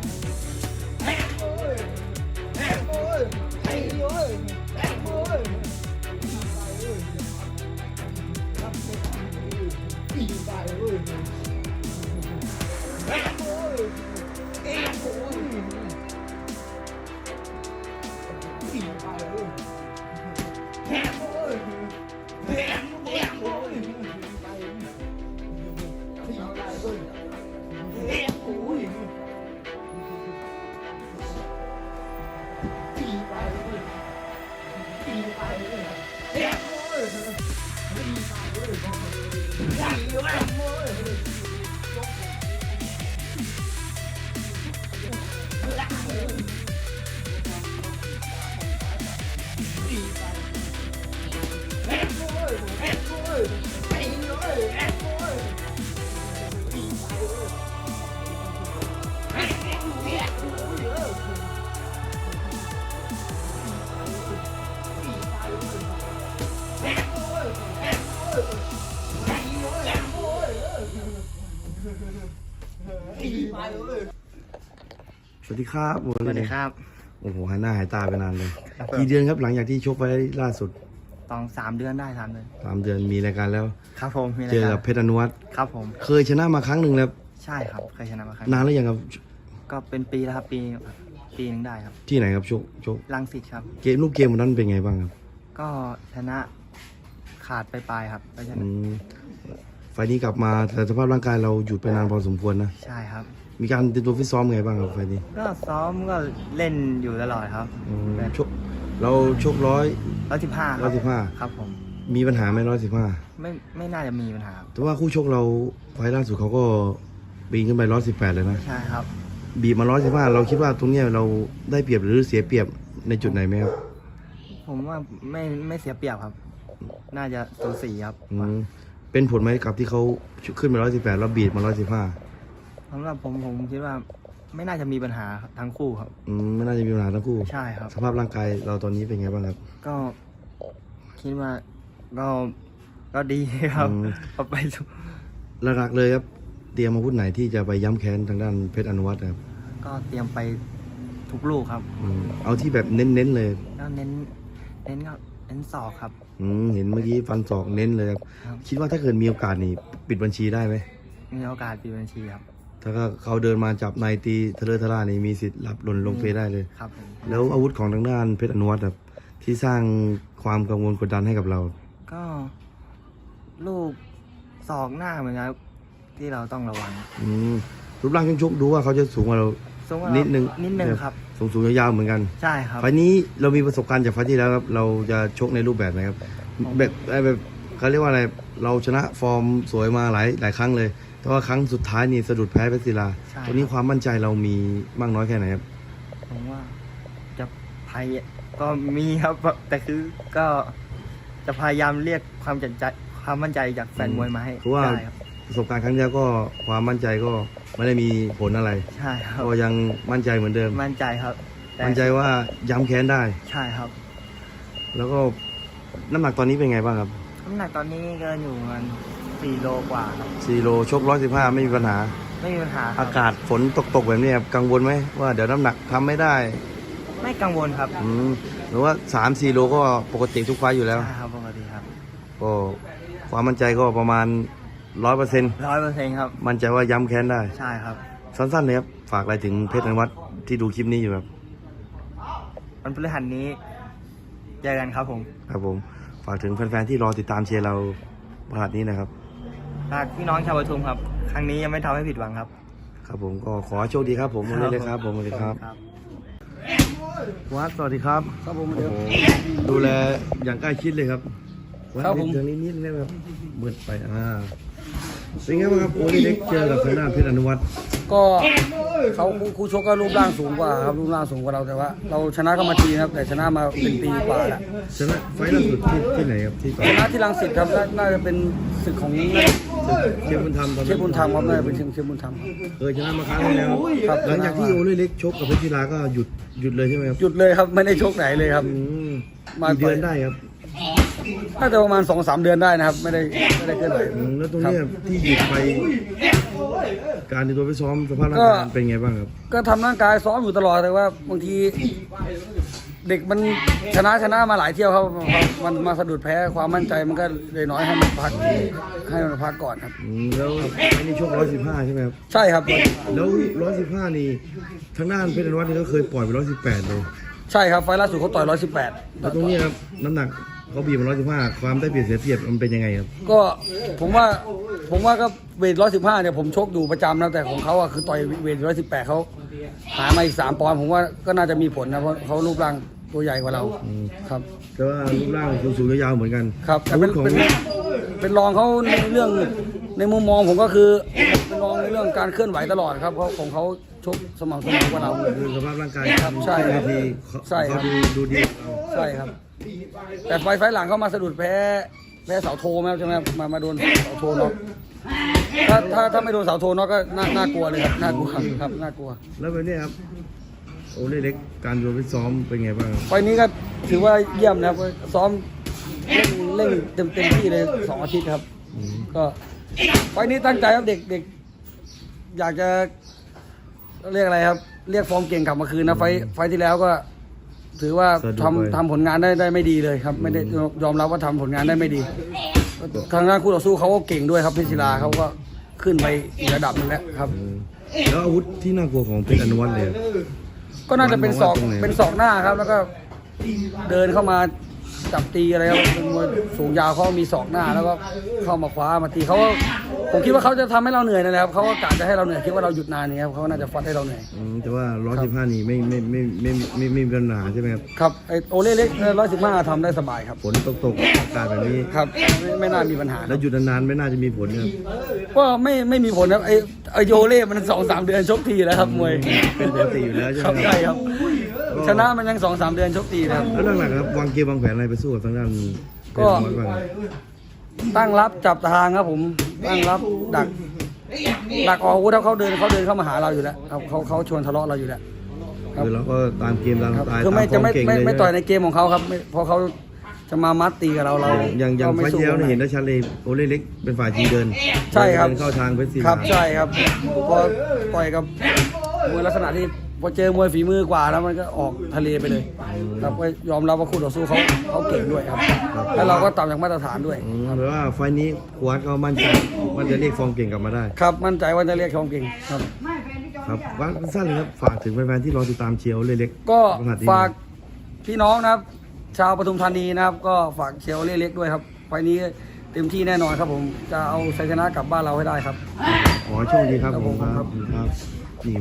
Thank you. สวัสดีครับสวัสดีครับ โอ้โหหายหน้าหายตาไปนานเลยครับกี่เดือนครับหลังจากที่ชกไปล่าสุดต้องสามเดือนได้สามเดือนสามเดือนมีรายการแล้ว ครับผมมีอะไรเจอคกัรับบเพชรอนุวัฒน์ครับผม เคยชนะมาครั้งหนึ่งแล้ว ใช่ครับเคยชนะมาครั้งนานแล้วยังครับ ก็เป็นปีแล้วครับปีปีหนึ่งได้ครับ ที่ไหนครับชกชกลังสิตครับ เกมลูกเกมวันนั้นเป็นไงบ้างครับ ก็ชนะขาดไปปลายๆครับก็ชอืนะมไฟล์นี้กลับมาแต่สภาพร่างกายเราหยุดไปนานพอสมควรนะ ใช่ครับ มีการเตรียมตัวฟิตซ้อมไงบ้างครับไฟล์นี้ก็ซ้อมก็เล่นอยู่ตลอดครับอืมชกเราชกร้อย ร้อยสิบห้าคร้รัอยสิบห้า ครับผม มีปัญหาไหมร้อยสิบห้าไม่ไม่น่าจะมีปัญหาครับแต่ว่าคู่ชกเราไฟล์ล่าสุดเขาก็ปีนขึ้นไปร้อยสิบแปดเลยนะ ใช่ครับ บีบมาร้อยสิบห้าเราคิดว่าตรงเนี้ยเราได้เปรียบหรือเสียเปรียบในจุดไหนไหมครับผมว่าไม่ไม่เสียเปรียบครับ น่าจะสูสีครับ อืมเป็นผลไหมกับที่เขาขึ้นมาร้อยสิบแปดแล้วบีบมาร้อยสิบห้า สำหรับผมผมคิดว่าไม่น่าจะมีปัญหาครับทั้งคู่ครับ อืมไม่น่าจะมีปัญหาทั้งคู่ ใช่ครับ สภาพร่างกายเราตอนนี้เป็นไงบ้างครับก็คิดว่าก็ก็ดีครับอืมก็ไปสู่หลักๆเลยครับ เตรียมอาวุธไหนที่จะไปย้ำแค้นทางด้านเพชรอนุวัฒน์ครับก็เตรียมไปทุกลูกครับอืมเอาที่แบบเน้นๆเลยแล้วเน้น เน้นก็เน้นศอกครับ อืมเห็นเมื่อกี้ฟันศอกเน้นเลยครับ ครับ คิดว่าถ้าเกิดมีโอกาสนี่ปิดบัญชีได้ไหมมีโอกาสปีบัญชีครับ ถ้าเขาเดินมาจับนายตีทะเลทะล่านี่มีสิทธิ์หลับหล่นลงเฟได้เลย ครับผมแล้วอาวุธของทางด้านเพชรอนุวัฒน์ครับที่สร้างความกังวลกดดันให้กับเรา ก็ลูกศอกหน้าเหมือนกันครับที่เราต้องระวังอืมรูปร่างช่วงชกดูว่าเขาจะสูงกว่าเราซึ่งว่านิดนึง นิดนึงครับ สูงสูงๆยาวๆเหมือนกันใช่ครับ ไฟล์นี้เรามีประสบการณ์จากไฟล์ที่แล้วครับเราจะชกในรูปแบบไหนครับ แบบแบบเขาเรียกว่าอะไรเราชนะฟอร์มสวยมาหลายหลายครั้งเลย แต่ว่าครั้งสุดท้ายนี่สะดุดแพ้เพชรศิลาใช่ตรงนี้ความมั่นใจเรามีมากน้อยแค่ไหนครับ ผมว่าจะพยก็มีครับ แต่คือก็จะพยายามเรียกความจัดใจความมั่นใจจากแฟนมวยมาให้เพราะว่า ได้ครับประสบการณ์ครั้งที่แล้วก็ความมั่นใจก็ไม่ได้มีผลอะไร ใช่ครับ ก็ยังมั่นใจเหมือนเดิม มั่นใจครับแต่มั่นใจว่าย้ำแค้นได้ ใช่ครับแล้วก็น้ำหนักตอนนี้เป็นไงบ้างครับ น้ำหนักตอนนี้ก็อยู่ประมัน สี่โลกว่าครับ4โลชก115ไม่มีปัญหา ไม่มีปัญหาครัอาบกาศฝนตกๆแบบนี้ครับกังวลไหมว่าเดี๋ยวน้ำหนักทำไม่ได้ไม่กังวลครับอืมหรือว่า3 4โลก็ปกติทุกไฟล์อยู่แล้วใช่ครับปกติครับก็ความมั่นใจก็ประมาณ100%ร้อยเปอร์เซ็นต์ครับ มั่นใจว่าย้ำแค้นได้ ใช่ครับ สั้นๆเลยครับ ฝากอะไรถึงเพชรอนุวัฒน์ที่ดูคลิปนี้อยู่ครับ วันพฤหัสนี้เจอกันครับผม ครับผม ฝากถึงแฟนๆที่รอติดตามเชียร์เราพหัสนี้นะครับ ฝากพี่น้องชาวปทุมครับ ครั้งนี้ยังไม่ทำให้ผิดหวังครับ ครับผมก็ขอให้โชคดีครับผมวันนี้เลยครับผมสวัสดีครับครับวัดสวัสดีครับครับผมโอ้โหดูแลอย่างใกล้ชิดเลยครับวัดครับผมเรื่องนี้นิดนึงครับมืดไปอ่าเป็นไงบ้างครับโอนี่เล็กเจอกับทางด้านเพชรอนุวัฒน์ก็ เขาคู่ชกก็รูปร่างสูงกว่าครับรูปร่างสูงกว่าเราแต่ว่า เราชนะก็มาทีครับแต่ชนะมาเป็นปีกว่าแล้วชนะไฟล์ล่าสุดที่ที่ไหนครับที่ต่อชนะที่รังสิตครับน่าน่าจะเป็นศึกของเชฟบุญธรรมตอนเชนั้นฟบุญธรรมครับน่าจะเป็นเชฟบุญธรรมครับ เคยชนะมาครั้งที่แล้วครับ หลังจากที่โอนี่เล็กชกกับเพชรศิลาก็หยุดหยุดเลยใช่ไหมครับหยุดเลยครับไม่ได้ชกไหนเลยครับ อืมมากี่เดือนได้ครับ น่าจะประมาณสองสามเดือนได้นะครับ ไม่ได้ไม่ได้เคลื่อนไหวอืมแล้วตรงเนี้ยที่หยุดไป การที่ตัวไปซ้อมสภาพร่างก็กายเป็นไงบ้างครับก็ทำร่างกายซ้อมอยู่ตลอดแต่ว่าบางที เด็กมันชนะชนะมาหลายเที่ยวครับมันมาสะดุดแพ้ความมั่นใจมันก็เลยน้อยให้มันพักให้มันพักก่อนครับ อืมแล้วอันนี้ชก115ใช่ไหมครับ ใช่ครับ แล้ว115นี่ทางด้านเพชรอนุวัฒน์นี่ก็เคยปล่อยไป118เลย ใช่ครับไฟล์ล่าสุดเขาต่อยร้อยสิบแปดแล้วตรงนี้ครับน้ำหนัก เขาบีบมา115ความได้เปรียบเสียเปรียบมันเป็นยังไงครับก็ผมว่าผมว่าก็เวทร้อยสิบห้าเนี่ยผมชกอยู่ประจำนะแต่ของเขาอะคือต่อยเวทร้อยสิบแปดเขาหามาอีกสามปอนด์ผมว่าก็น่าจะมีผลนะเพราะเขารูปร่างตัวใหญ่กว่าเราอืมครับ แต่ว่ารูปร่างสูงๆยาวๆเหมือนกันครับแต่อาวุเป็ธนของเป็นเป็นรองเขาในเรื่องในมุมมองผมก็คือเป็นรองในเรื่องการเคลื่อนไหวตลอดครับเพราะของเขาชกสม่ำเสมอกว่าเราคือสภาพร่างกายครับใช่ครับทีเขาใช่ครับเขาดูดูดีกว่าเราใช่ครับ แต่ไฟไฟล์หลังเขามาสะดุดแพ้แพ้เสาโทไหมครับใช่ไหมครับมามาโดนเสาโทน็อกถ้าถ้าถ้าไม่โดนเสาโทน็อกก็น่าน่ากลัวเลยครับน่ากลัวครับน่ากลัว แล้วแบบนี้ครับโอเล่เล็กการโยนไปซ้อมเป็นไงบ้างครับไฟล์นี้ก็ถือว่าเยี่ยมนะครับซ้อมเร่งเร่งเต็มเต็มที่เลยสองอาทิตย์ครับ อืมก็ไฟล์นี้ตั้งใจครับเด็กเด็กอยากจะเรียกอะไรครับ เรียกฟอร์มเก่งกลับมาคืนนะไฟล์ไฟล์ที่แล้วก็ ถือว่าทำทำผลงานได้ได้ไม่ดีเลยครับ ไม่ได้ยอมรับว่าทำผลงานได้ไม่ดี ทางด้านคู่ต่อสู้เขาก็เก่งด้วยครับพิศิลาเขาก็ขึ้นไปอีกระดับหนึงแล้วครับอืมแล้วอาวุธที่น่ากลัวของเพชรอนุวัฒน์เลย ก็น่าจะเป็นศอกวางไว้ตรงไหนเป็นศอกหน้าครับ แล้วก็เดินเข้ามา จับตีอะไรครับเป็นมวยสูงยาวเขามีศอกหน้าแล้วก็เข้ามาคว้ามาตีเขาก็ผมคิดว่าเขาจะทำให้เราเหนื่อยนั่นแหละครับเขาก็กะจะให้เราเหนื่อยคิดว่าเราหยุดนานนี้ครับเขาก็น่าจะฟัดให้เราเหนื่อย อืมแต่ว่า115นี่ไม่ไม่ไม่ไม่ไม่ไม่มีปัญหาใช่ไหมครับครับไอโอเล่เล็กร้อยสิบห้าทำได้สบายครับ ฝนตกตกๆอากาศแบบนี้ ครับไม่ไม่น่ามีปัญหาคแล้รัวบหยุดนานๆไม่น่าจะมีผลครับก็ไม่ไม่มีผลครับไอไอโยเล่มันสองสามเดือนชกทีแล้วครับมวยเป็นปกติอยู่แล้วใช่ไหมครับครับใช่ครับ ชนะมันยังสองสามเดือนชกทีนะครับ แล้วหลักๆครับวางเกมวางแผนอะไรไปสู้กับทางด้านเพก็ชรอนุวัฒน์บ้างครับตั้งรับจับทางครับผมตั้งรับดักดักออกอาวุธถ้าเขาเดินเขาเดินเข้ามาหาเราอยู่แล้วครับเขาเขาชวนทะเลาะเราอยู่แล้ว ครับ คือเราก็ตามเกมตามครับสไตล์คือไม่ตามฟจะอร์มไม่เก่งไม่เลยไม่ต่อยใช่ในไหมเกมของเขาครับไม่เพราะเขาจะมามัดตีกับเราเราอย่างอย่างรไฟล์สู้ที่แล้วเนี่ยตรงเห็นไหได้ชัดเลยโอเล่เล็กเป็นฝ่ายทีเดินใช่ครับเดินเข้าทางเพชรศิลา ครับใช่ครับพอต่อยกับมวยลักษณะที่ พอเจอมวยฝีมือกว่าแล้วมันก็ออกทะเลไปเลยครับก็ยอมรับว่าคู่ต่อสู้เขาเขาเก่งด้วยครับ แล้วเราก็ต่ำจากมาตรฐานด้วย อืมแปลว่าไฟล์นี้ควัดก็มั่นใจมันจะเรียกฟอร์มเก่งกลับมาได้ ครับมั่นใจว่าจะเรียกชมเก่งครับ ครับว่าสั้นเลยครับฝากถึงแฟนๆที่รอติดตามเชียร์โอเล่เล็กก็รหัสนี้ฝากพี่น้องนะครับ ชาวปทุมธานีนะครับ ก็ฝากเชียร์เล่เล็กด้วยครับไฟล์นี้เต็มที่แน่นอนครับผมจะเอาชัยชนะกลับบ้านเราให้ได้ครับ ขอให้โชคดีครับครับผผมมครับครับครับ